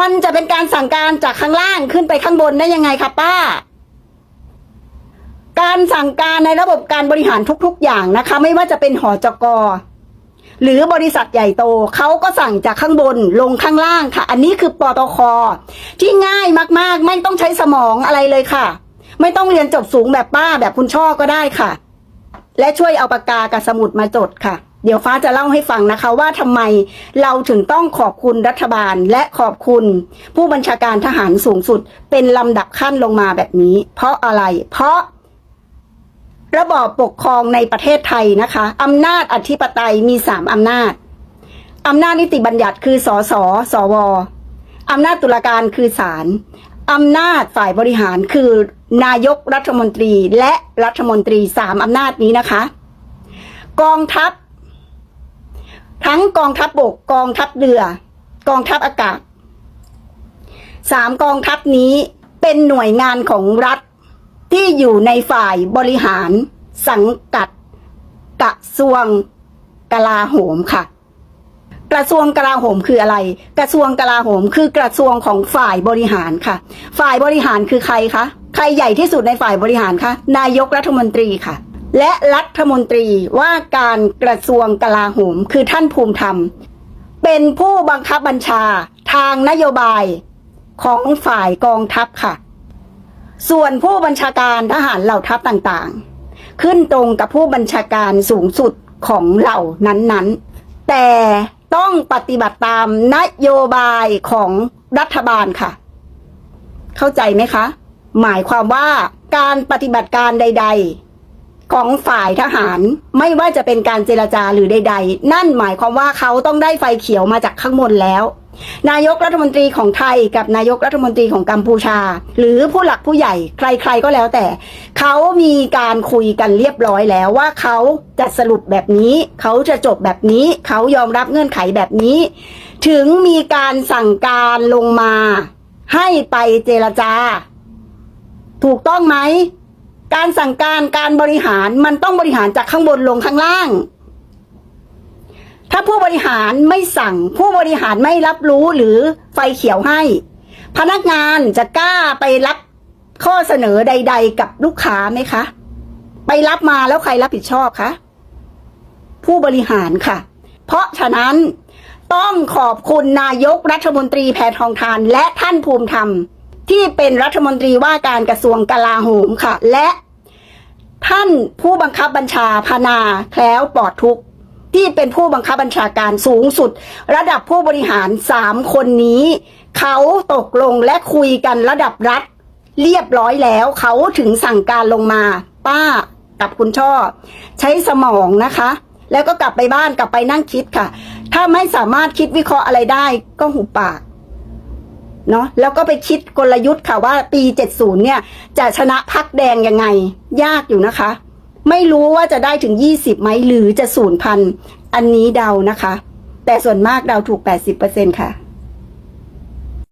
มันจะเป็นการสั่งการจากข้างล่างขึ้นไปข้างบนได้ยังไงคะป้า การสั่งการในระบบการบริหารทุก ๆ อย่างนะคะ ไม่ว่าจะเป็นหอจกหรือบริษัทใหญ่โตเขาก็สั่งจากข้างบนลงข้างล่างค่ะ อันนี้คือปตคที่ง่ายมากๆ ไม่ต้องใช้สมองอะไรเลยค่ะ ไม่ต้องเรียนจบสูงแบบป้าแบบคุณช่อก็ได้ค่ะ และช่วยเอาปากกากับสมุดมาจดค่ะ เดี๋ยวฟ้าจะเล่าให้ฟังนะคะว่าทำไมเราถึงต้องขอบคุณรัฐบาลและขอบคุณ ผู้บัญชาการทหารสูงสุด เป็นลำดับขั้นลงมาแบบนี้ เพราะอะไร เพราะ ระบอบปกครองในประเทศไทยนะคะอำนาจอธิปไตยมีสามอำนาจอำนาจนิติบัญญัติคือสสสวอำนาจตุลาการคือศาลอำนาจฝ่ายบริหารคือนายกรัฐมนตรีและรัฐมนตรีสามอำนาจนี้นะคะ กองทัพ ทั้งกองทัพบบกกองทัพเรือ กองทัพอากาศสามกองทัพนี้เป็นหน่วยงานของรัฐที่อยู่ในฝ่ายบริหาร สังกัดกระทรวงกลาโหมค่ะ กระทรวงกลาโหมคืออะไร กระทรวงกลาโหม คือกระทรวงของฝ่ายบริหารค่ะ ฝ่ายบริหารคือใครคะใครใหญ่ที่สุดในฝ่ายบริหารคะนายกรัฐมนตรีค่ะ และรัฐมนตรีว่าการกระทรวงกลาโหมคือท่านภูมิธรรม เป็นผู้บังคับบัญชาทางนโยบายของฝ่ายกองทัพค่ะ ส่วนผู้บัญชาการทหารเหล่าทัพต่างๆ ขึ้นตรงกับผู้บัญชาการสูงสุดของเหล่านั้นๆ แต่ต้องปฏิบัติตามนโยบายของรัฐบาลค่ะ เข้าใจไหมคะ หมายความว่าการปฏิบัติการใด ๆ ของฝ่ายทหาร ไม่ว่าจะเป็นการเจรจาหรือใด ๆ นั่นหมายความว่าเขาต้องได้ไฟเขียวมาจากข้างบนแล้ว นายกรัฐมนตรีของไทยกับนายกรัฐมนตรีของกัมพูชา หรือผู้หลักผู้ใหญ่ใคร ๆก็แล้วแต่ เขามีการคุยกันเรียบร้อยแล้วว่าเขาจะสรุปแบบนี้ เขาจะจบแบบนี้ เขายอมรับเงื่อนไขแบบนี้ ถึงมีการสั่งการลงมา ให้ไปเจรจา ถูกต้องไหม การสั่งการการบริหารมันต้องบริหารจากข้างบนลงข้างล่าง ถ้าผู้บริหารไม่สั่ง ผู้บริหารไม่รับรู้หรือไฟเขียวให้ พนักงานจะกล้าไปรับข้อเสนอใด ๆ กับลูกค้าไหมคะ ไปรับมาแล้วใครรับผิดชอบคะผู้บริหารค่ะ เพราะฉะนั้นต้องขอบคุณนายกรัฐมนตรีแพทองทานและท่านภูมิธรรม ที่เป็นรัฐมนตรีว่าการกระทรวงกลาโหมค่ะ และท่านผู้บังคับบัญชาพนาแคล้วปลอดทุกข์ที่เป็นผู้บังคับบัญชาการสูงสุด ระดับผู้บริหารสามคนนี้ เขาตกลงและคุยกันระดับรัฐ เรียบร้อยแล้ว เขาถึงสั่งการลงมา ป้ากับคุณช่อ ใช้สมองนะคะ แล้วก็กลับไปบ้านกลับไปนั่งคิดค่ะ ถ้าไม่สามารถคิดวิเคราะห์อะไรได้ก็หุบปาก เนาะแล้วก็ไปคิดกลยุทธ์ค่ะว่าปี 70 เนี่ย จะชนะพักแดงยังไง ยากอยู่นะคะ ไม่รู้ว่าจะได้ถึง 20ไหมหรือจะศูนย์พันอันนี้เดานะคะ แต่ส่วนมากเดาถูก 80%ค่ะ